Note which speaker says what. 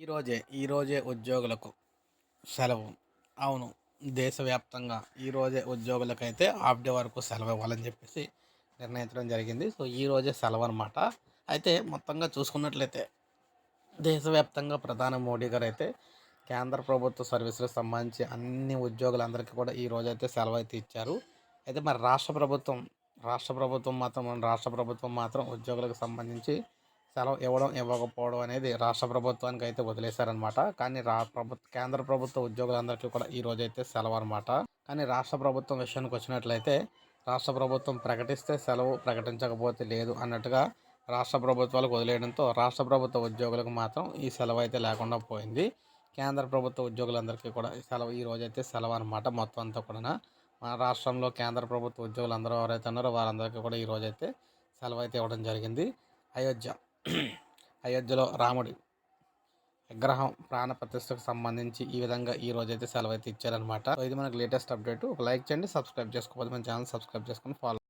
Speaker 1: ఈరోజే ఈరోజే ఉద్యోగులకు సెలవు. అవును దేశవ్యాప్తంగా ఈరోజే ఉద్యోగులకైతే హాఫ్ డే వరకు సెలవు ఇవ్వాలని చెప్పేసి నిర్ణయించడం జరిగింది. సో ఈరోజే సెలవు అనమాట అయితే మొత్తంగా చూసుకున్నట్లయితే దేశవ్యాప్తంగా ప్రధాని మోడీ గారు అయితే కేంద్ర ప్రభుత్వ సర్వీసులకు సంబంధించి అన్ని ఉద్యోగులందరికీ కూడా ఈ రోజు అయితే సెలవు అయితే ఇచ్చారు. అయితే మరి రాష్ట్ర ప్రభుత్వం రాష్ట్ర ప్రభుత్వం మాత్రం మన రాష్ట్ర ప్రభుత్వం మాత్రం ఉద్యోగులకు సంబంధించి సెలవు ఇవ్వడం ఇవ్వకపోవడం అనేది రాష్ట్ర ప్రభుత్వానికి అయితే వదిలేశారనమాట కానీ రా ప్రభుత్వ కేంద్ర ప్రభుత్వ ఉద్యోగులందరికీ కూడా ఈ రోజు అయితే సెలవు అనమాట కానీ రాష్ట్ర ప్రభుత్వం విషయానికి వచ్చినట్లయితే రాష్ట్ర ప్రభుత్వం ప్రకటిస్తే సెలవు ప్రకటించకపోతే లేదు అన్నట్టుగా రాష్ట్ర ప్రభుత్వాలకు వదిలేయడంతో రాష్ట్ర ప్రభుత్వ ఉద్యోగులకు మాత్రం ఈ సెలవు అయితే లేకుండా పోయింది. కేంద్ర ప్రభుత్వ ఉద్యోగులందరికీ కూడా ఈ సెలవు ఈ రోజు అయితే సెలవు అనమాట మొత్తం అంతా కూడా మన రాష్ట్రంలో కేంద్ర ప్రభుత్వ ఉద్యోగులు అందరూ ఎవరైతే ఉన్నారో వారందరికీ కూడా ఈ రోజు అయితే సెలవు అయితే ఇవ్వడం జరిగింది. అయోధ్య అయోధ్యలో రాముడి విగ్రహం ప్రాణ ప్రతిష్టకు సంబంధించి ఈ విధంగా ఈ రోజు అయితే సెలవు అయితే ఇచ్చారనమాట ఇది మనకు లేటెస్ట్ అప్డేట్ ఒక లైక్ చేయండి సబ్స్క్రైబ్ చేసుకోకపోతే మన ఛానల్ సబ్స్క్రైబ్ చేసుకొని ఫాలో